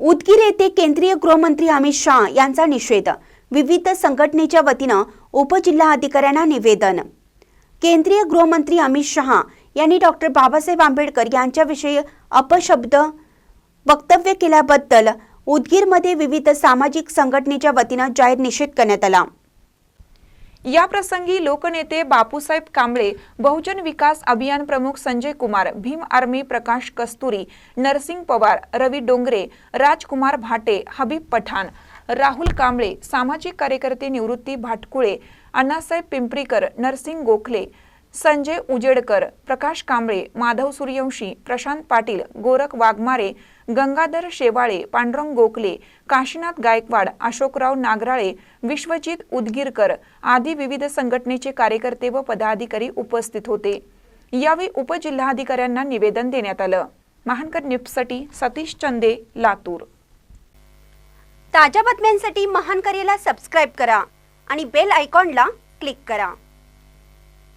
उदगीर येथे केंद्रीय गृहमंत्री अमित शहा यांचा निषेध. विविध संघटनेच्या वतीनं उपजिल्हाधिकाऱ्यांना निवेदन. केंद्रीय गृहमंत्री अमित शहा यांनी डॉक्टर बाबासाहेब आंबेडकर यांच्याविषयी अपशब्द वक्तव्य केल्याबद्दल उदगीरमध्ये विविध सामाजिक संघटनेच्या वतीनं जाहीर निषेध करण्यात आला. या प्रसंगी लोकनेते बापूसाहेब कांबळे बहुजन विकास अभियान प्रमुख संजय कुमार भीम आर्मी प्रकाश कस्तुरी नरसिंग पवार रवी डोंगरे राजकुमार भाटे हबीब पठाण राहुल कांबळे सामाजिक कार्यकर्ते निवृत्ती भाटकुळे अण्णासाहेब पिंपरीकर नरसिंग गोखले संजय उजेडकर प्रकाश कांबळे माधव सूर्यवंशी प्रशांत पाटील गोरख वाघमारे गंगाधर शेवाळे पांडुरंग गोखले काशीनाथ गायकवाड अशोकराव नागराळे विश्वजित उदगीरकर आदी विविध संघटनेचे कार्यकर्ते व पदाधिकारी उपस्थित होते. यावेळी उपजिल्हाधिकाऱ्यांना निवेदन देण्यात आलं. महानकर न्यूजसाठी सतीश चंदे लातूर. ताज्या बातम्यांसाठी महानकरेला सबस्क्राईब करा आणि बेल आयकॉनला क्लिक करा.